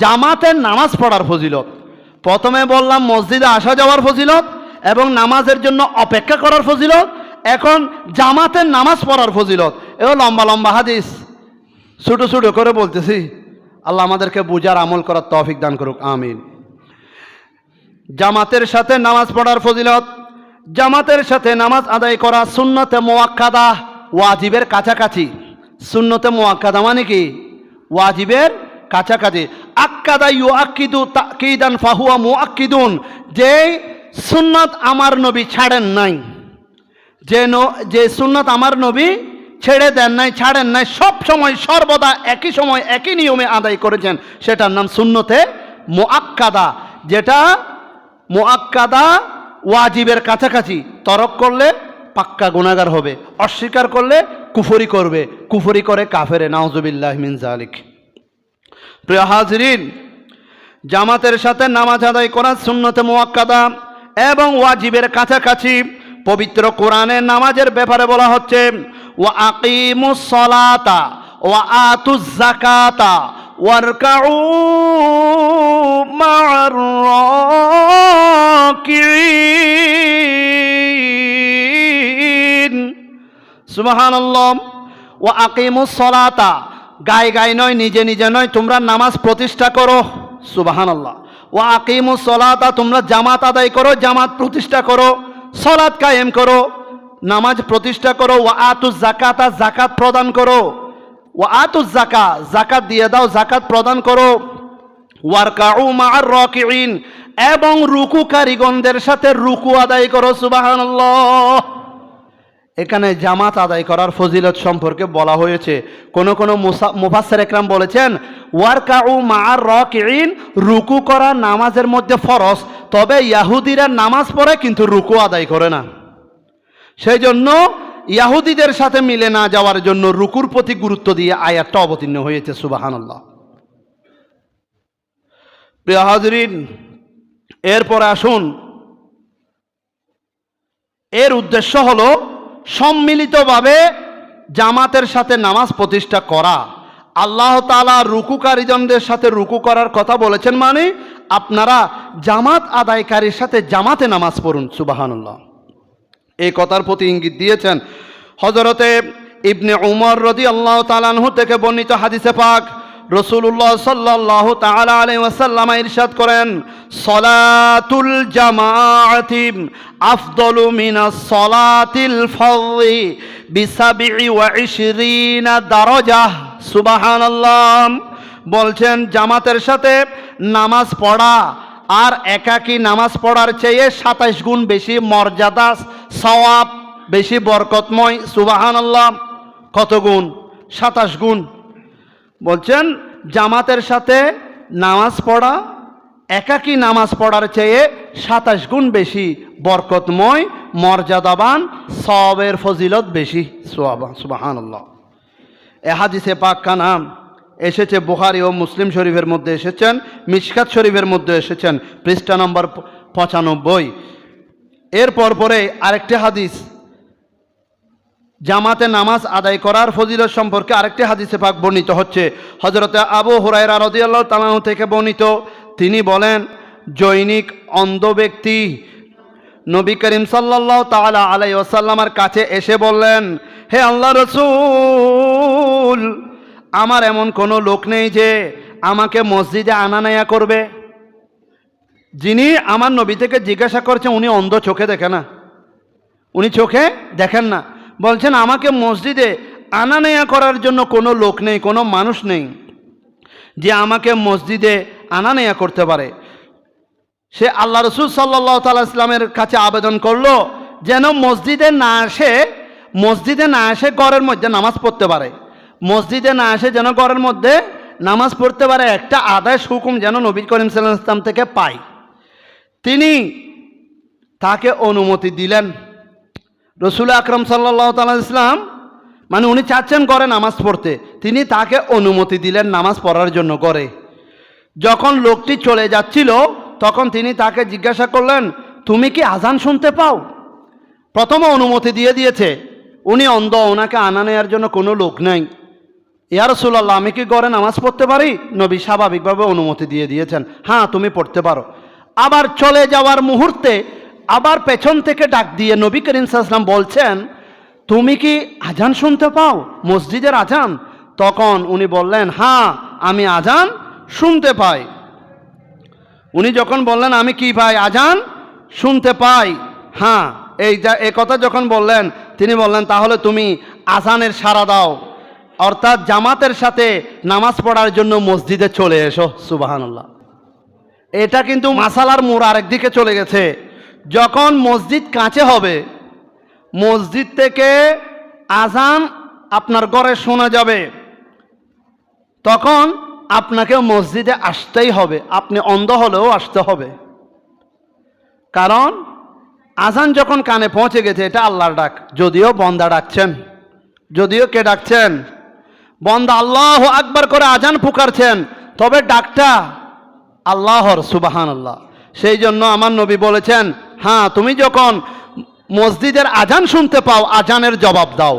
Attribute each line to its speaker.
Speaker 1: জামাতের নামাজ পড়ার ফজিলত। প্রথমে বললাম, মসজিদে আসা যাওয়ার ফজিলত এবং নামাজের জন্য অপেক্ষা করার ফজিলত। এখন জামাতের নামাজ পড়ার ফজিলত। এও লম্বা লম্বা হাদিস। ছোটো ছোটো করে বলতেছি। আল্লাহ আমাদেরকে বুঝার আমল করার তৌফিক দান করুক, আমিন। জামাতের সাথে নামাজ পড়ার ফজিলত। জামাতের সাথে নামাজ আদায় করা সুন্নতে মোয়াক্কাদা, ওয়াজিবের কাছাকাছি। সুন্নতে মোয়াক্কাদা মানে কি? ওয়াজিবের কাছাকাছি। আক্কাদা ইউ আক্কিদু তাকিদান ফাহুয়া মুআক্কিদুন। যে সুন্নত আমার নবী ছাড়েন নাই, যে যে সুন্নত আমার নবী ছেড়ে দেন নাই, ছাড়েন নাই, সব সময় সর্বদা একই সময় একই নিয়মে আদায় করেছেন, সেটার নাম সুন্নতে মোয়াক্কাদা যেটা মোয়াক্কাদা ওয়াজিবের কাছাকাছি তরক করলে পাক্কা গুণাগার হবে, অস্বীকার করলে কুফরি করবে, কুফরি করে কাফেরে, নাউজুবিল্লাহ মিন জালিক প্রিয় হাজরিন, জামাতের সাথে নামাজ আদায় করা সুন্নতে মোয়াক্কাদা এবং ওয়াজিবের কাছাকাছি পবিত্র কোরআনের নামাজের ব্যাপারে বলা হচ্ছে, ওয়া আকিমুস সলাতা ওয়া আতুজ জাকাতা ওয়ারকাউ সুবহানাল্লাহ ও আকিমুস সলাতা গায়ে গায়ে নয়, নিজে নিজে নয়, তোমরা নামাজ প্রতিষ্ঠা করো। সুবহানাল্লাহ। ও আকিমুস সলাতা, তোমরা জামাত আদায় করো, জামাত প্রতিষ্ঠা করো, সলাত কায়েম করো, নামাজ প্রতিষ্ঠা করো ও আতুস জাকাতা জাকাত প্রদান করো। ও আতুস জাকা জাকাত দিয়ে দাও জাকাত প্রদান করো। ওয়ারকাউ মা'আর রাকিঈন, এবং রুকু কারিগণদের সাথে রুকু আদায় করো, সুবহানাল্লাহ। এখানে জামাত আদায় করার ফজিলত সম্পর্কে বলা হয়েছে। কোন কোন মুফাসসির একরাম বলেছেন, ওয়ারকাউ রক রাকিঈন, রুকু করা নামাজের মধ্যে ফরজ, তবে ইয়াহুদিরা নামাজ পড়ে কিন্তু রুকু আদায় করে না। সেই জন্য ইয়াহুদিদের সাথে মিলে না যাওয়ার জন্য রুকুর প্রতি গুরুত্ব দিয়ে আয়াতটা অবতীর্ণ হয়েছে, সুবহানাল্লাহ। প্রিয় হাজরিন, এরপরে আসুন। এর উদ্দেশ্য হলো সম্মিলিতভাবে জামাতের সাথে নামাজ প্রতিষ্ঠা করা। আল্লাহ তালা রুকুকারীজনদের সাথে রুকু করার কথা বলেছেন মানে আপনারা জামাত আদায়কারীর সাথে জামাতে নামাজ পড়ুন, সুবাহানুল্লাহ। এই কথার প্রতি ইঙ্গিত দিয়েছেন হজরতে ইবনে উমর রদি আল্লাহ তালানহু থেকে বর্ণিত হাদিসে পাক। রসুল্লাহ সাল্লাহ তালা আলাই ওয়াসাল্লাম ইরশাদ করেন, সলাতুল জামাআতিম আফদলু মিনাস সলাতিল ফজি বিসাবি'i ওয়া ইশরিনা দারাজাহ বলছেন, জামাতের সাথে নামাজ পড়া আর একাকী নামাজ পড়ার চেয়ে সাতাইশ গুণ বেশি মর্যাদা, সওয়াব বেশি বরকতময়। সুবাহান আল্লাহ কত গুণ? সাতাশ গুণ। বলছেন, জামাতের সাথে নামাজ পড়া, একাকী নামাজ পড়ার চেয়ে সাতাশ গুণ বেশি বরকতময়, মর্যাদাবান সবের ফজিলত বেশি। সুবাহান আল্লাহ এ হাদিসে পাক নাম? এসেছে বুখারি ও মুসলিম শরীফের মধ্যে এসেছেন, মিশকাত শরীফের মধ্যে এসেছেন, পৃষ্ঠা নম্বর পঁচানব্বই। এরপর পরে আরেকটি হাদিস জামাতে নামাজ আদায় করার ফজিলত সম্পর্কে আরেকটি হাদিসে পাক বর্ণিত হচ্ছে। হজরতে আবু হুরায়রা রদিয়াল্লাহ তালাহ থেকে বর্ণিত। তিনি বলেন, জৈনিক অন্ধ ব্যক্তি নবী করিম সাল্লাল্লাহু তাআলা আলাই ওসাল্লামার কাছে এসে বললেন, হে আল্লাহ রসুল, আমার এমন কোনো লোক নেই যে আমাকে মসজিদে আনা নেয়া করবে। যিনি আমার নবী থেকে জিজ্ঞাসা করছে, উনি অন্ধ চোখে দেখে না। উনি চোখে দেখেন না। বলছেন, আমাকে মসজিদে আনা নেয়া করার জন্য কোনো লোক নেই, কোনো মানুষ নেই যে আমাকে মসজিদে আনা নেয়া করতে পারে। সে আল্লাহ রসুল সাল্লাহ তাল্লাহ ইসলামের কাছে আবেদন করল, যেন মসজিদে না আসে মসজিদে না আসে ঘরের মধ্যে নামাজ পড়তে পারে। মসজিদে না আসে যেন ঘরের মধ্যে নামাজ পড়তে পারে, একটা আদায় হুকুম যেন নবী করিম সাল্লাহ ইসলাম থেকে পায়। তিনি তাকে অনুমতি দিলেন। রসুল আকরম সাল্লাহ ইসলাম মানে উনি চাচ্ছেন করে নামাজ পড়তে। তিনি তাকে অনুমতি দিলেন নামাজ পড়ার জন্য করে যখন লোকটি চলে যাচ্ছিল, তখন তিনি তাকে জিজ্ঞাসা করলেন, তুমি কি আজান শুনতে পাও? প্রথমে অনুমতি দিয়ে দিয়েছে। উনি, অন্ধ, ওনাকে আনা নেওয়ার জন্য কোনো লোক নেই। ইয়া রসুল্লাহ আমি কি গড়ে নামাজ পড়তে পারি? নবী স্বাভাবিকভাবে অনুমতি দিয়ে দিয়েছেন হ্যাঁ তুমি পড়তে পারো। আবার চলে যাওয়ার মুহূর্তে আবার পেছন থেকে ডাক দিয়ে নবী করিম সাল্লাম বলছেন, তুমি কি আজান শুনতে পাও? মসজিদের আজান। তখন উনি বললেন হ্যাঁ আমি আজান শুনতে পাই। উনি যখন বললেন, আমি কি পাই আজান শুনতে পাই? হ্যাঁ এই যা, এ কথা যখন বললেন, তিনি বললেন, তাহলে তুমি আজানের সাড়া দাও। অর্থাৎ জামাতের সাথে নামাজ পড়ার জন্য মসজিদে চলে এসো সুবাহান্লাহ এটা কিন্তু মাসালার মোড় আরেক দিকে চলে গেছে। যখন মসজিদ কাছে হবে, মসজিদ থেকে আজান আপনার ঘরে শোনা যাবে। তখন আপনাকে মসজিদে আসতেই হবে, আপনি অন্ধ হলেও আসতে হবে। কারণ আজান যখন কানে পৌঁছে গেছে, এটা আল্লাহর ডাক, যদিও বন্দা ডাকছেন, যদিও কে ডাকছেন? বন্দা আল্লাহ আকবার করে আজান পুকারছেন, তবে ডাকটা আল্লাহর সুবাহান আল্লাহ সেই জন্য আমার নবী বলেছেন হ্যাঁ তুমি যখন মসজিদের আজান শুনতে পাও, আজানের জবাব দাও।